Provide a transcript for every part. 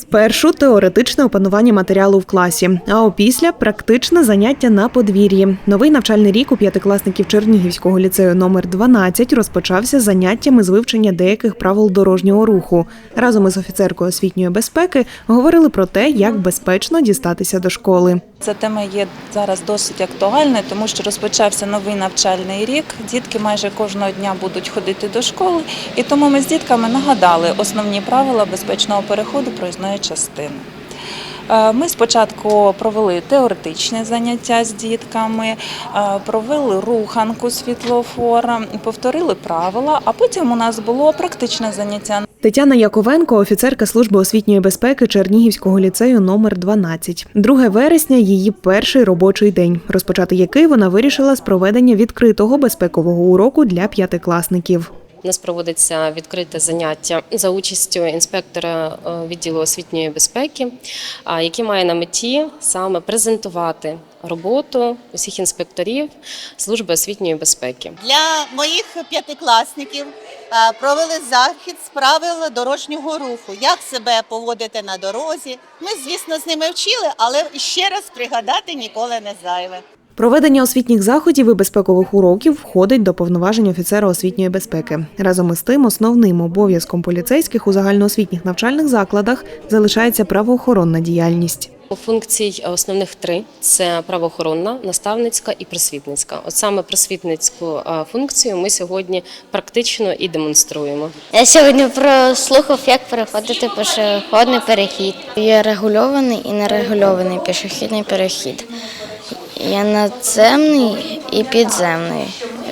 Спершу теоретичне опанування матеріалу в класі, а опісля практичне заняття на подвір'ї. Новий навчальний рік у п'ятикласників Чернігівського ліцею номер 12 розпочався заняттями з вивчення деяких правил дорожнього руху. Разом із офіцеркою освітньої безпеки говорили про те, як безпечно дістатися до школи. Ця тема є зараз досить актуальною, тому що розпочався новий навчальний рік. Дітки майже кожного дня будуть ходити до школи, і тому ми з дітками нагадали основні правила безпечного переходу проїзної частини. Е, Ми спочатку провели теоретичне заняття з дітками, е, провели руханку світлофора, повторили правила, а потім у нас було практичне заняття. Тетяна Яковенко, офіцерка служби освітньої безпеки Чернігівського ліцею номер 12. 2 вересня її перший робочий день, розпочати який вона вирішила з проведення відкритого безпекового уроку для п'ятикласників. У нас проводиться відкрите заняття за участю інспектора е, відділу освітньої безпеки, який має на меті саме презентувати роботу усіх інспекторів служби освітньої безпеки. Для моїх п'ятикласників е, провели захід з правил дорожнього руху, як себе поводити на дорозі. Ми, звісно, з ними вчили, але ще раз пригадати ніколи не зайве. Проведення освітніх заходів і безпекових уроків входить до повноважень офіцера освітньої безпеки. Разом із тим, основним обов'язком поліцейських у загальноосвітніх навчальних закладах залишається правоохоронна діяльність. Функцій основних три: це правоохоронна, наставницька і просвітницька. От саме просвітницьку е, функцію ми сьогодні практично і демонструємо. Я сьогодні прослухав, як переходити пішохідний перехід. Є регульований і нерегульований пішохідний перехід. Є надземний і підземний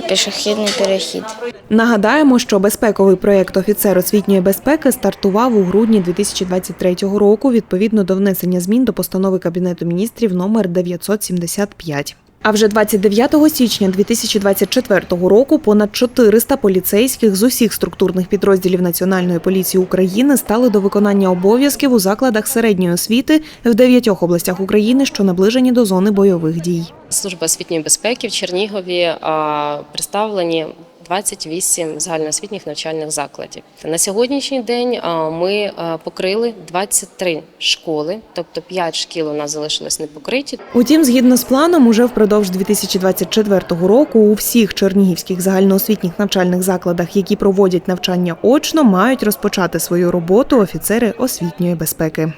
пішохідний перехід. Нагадаємо, що безпековий проєкт офіцер освітньої безпеки стартував у грудні 2023 року відповідно до внесення змін до постанови Кабінету міністрів номер 975. А вже 29 січня 2024 року понад 400 поліцейських з усіх структурних підрозділів Національної поліції України стали до виконання обов'язків у закладах середньої освіти в дев'ятьох областях України, що наближені до зони бойових дій. Служба освітньої безпеки в Чернігові представлені 28 загальноосвітніх навчальних закладів. На сьогоднішній день ми покрили 23 школи, тобто 5 шкіл у нас залишились непокриті. Утім, згідно з планом, уже впродовж 2024 року у всіх чернігівських загальноосвітніх навчальних закладах, які проводять навчання очно, мають розпочати свою роботу офіцери освітньої безпеки.